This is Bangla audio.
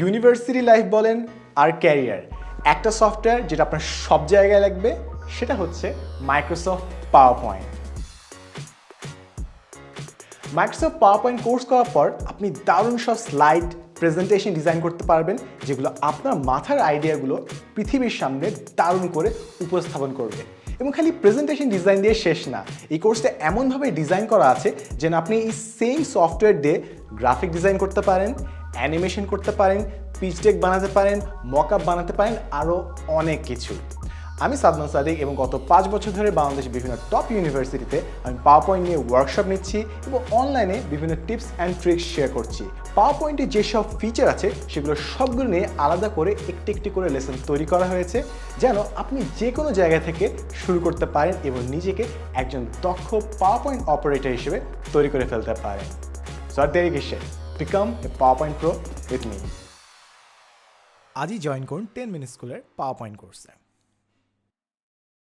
ইউনিভার্সিটি লাইফ বলেন আর ক্যারিয়ার। একটা সফটওয়্যার যেটা আপনার সব জায়গায় লাগবে, সেটা হচ্ছে Microsoft PowerPoint Microsoft PowerPoint course করার পর আপনি দারুণ সব স্লাইড, প্রেজেন্টেশন ডিজাইন করতে পারবেন, যেগুলো আপনার মাথার আইডিয়াগুলো পৃথিবীর সামনে দারুণ করে উপস্থাপন করবে। এবং খালি প্রেজেন্টেশন ডিজাইন দিয়ে শেষ না, এই কোর্সটা এমনভাবে ডিজাইন করা আছে যেন আপনি এই সেম সফটওয়্যার দিয়ে গ্রাফিক ডিজাইন করতে পারেন অ্যানিমেশন করতে পারেন পিচ ডেক বানাতে পারেন মক আপ বানাতে পারেন আরও অনেক কিছু। আমি সাদমান সাদিক এবং গত পাঁচ বছর ধরে বাংলাদেশের বিভিন্ন টপ ইউনিভার্সিটিতে আমি পাওয়ার পয়েন্ট নিয়ে ওয়ার্কশপ নিচ্ছি এবং অনলাইনে বিভিন্ন টিপস অ্যান্ড ট্রিক্স শেয়ার করছি। পাওয়ার পয়েন্টে যেসব ফিচার আছে, সেগুলো সবগুলো নিয়ে আলাদা করে একটি একটি করে লেসন তৈরি করা হয়েছে, যেন আপনি যে কোনো জায়গা থেকে শুরু করতে পারেন এবং নিজেকে একজন দক্ষ পাওয়ার পয়েন্ট অপারেটর হিসেবে তৈরি করে ফেলতে পারেন। সো আর দেরি কিসে এ PowerPoint pro with me আজই জয়েন করুন টেন মিনিট স্কুলের পাওয়ার পয়েন্ট কোর্সে